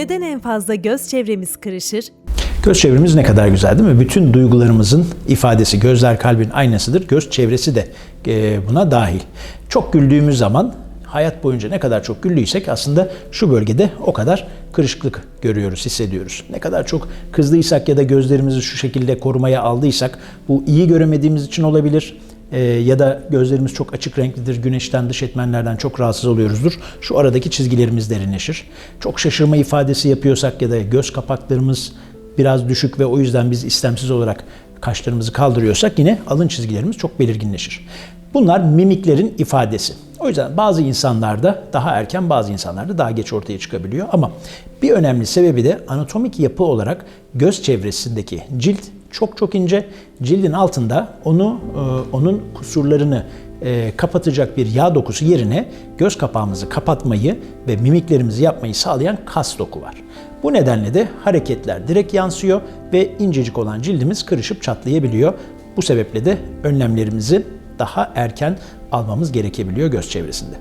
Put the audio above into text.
Neden en fazla göz çevremiz kırışır? Göz çevremiz ne kadar güzel değil mi? Bütün duygularımızın ifadesi, gözler kalbin aynasıdır. Göz çevresi de e, buna dahil. Çok güldüğümüz zaman hayat boyunca ne kadar çok güldüysek aslında şu bölgede o kadar kırışıklık görüyoruz, hissediyoruz. Ne kadar çok kızdıysak ya da gözlerimizi şu şekilde korumaya aldıysak bu iyi göremediğimiz için olabilir. Ee, ya da gözlerimiz çok açık renklidir, güneşten, dış etmenlerden çok rahatsız oluyoruzdur. Şu aradaki çizgilerimiz derinleşir. Çok şaşırma ifadesi yapıyorsak ya da göz kapaklarımız biraz düşük ve o yüzden biz istemsiz olarak kaşlarımızı kaldırıyorsak yine alın çizgilerimiz çok belirginleşir. Bunlar mimiklerin ifadesi. O yüzden bazı insanlarda daha erken bazı insanlarda daha geç ortaya çıkabiliyor ama bir önemli sebebi de anatomik yapı olarak göz çevresindeki cilt çok çok ince. Cildin altında onu e, onun kusurlarını e, kapatacak bir yağ dokusu yerine göz kapağımızı kapatmayı ve mimiklerimizi yapmayı sağlayan kas doku var. Bu nedenle de hareketler direkt yansıyor ve incecik olan cildimiz kırışıp çatlayabiliyor. Bu sebeple de önlemlerimizi daha erken almamız gerekebiliyor göz çevresinde.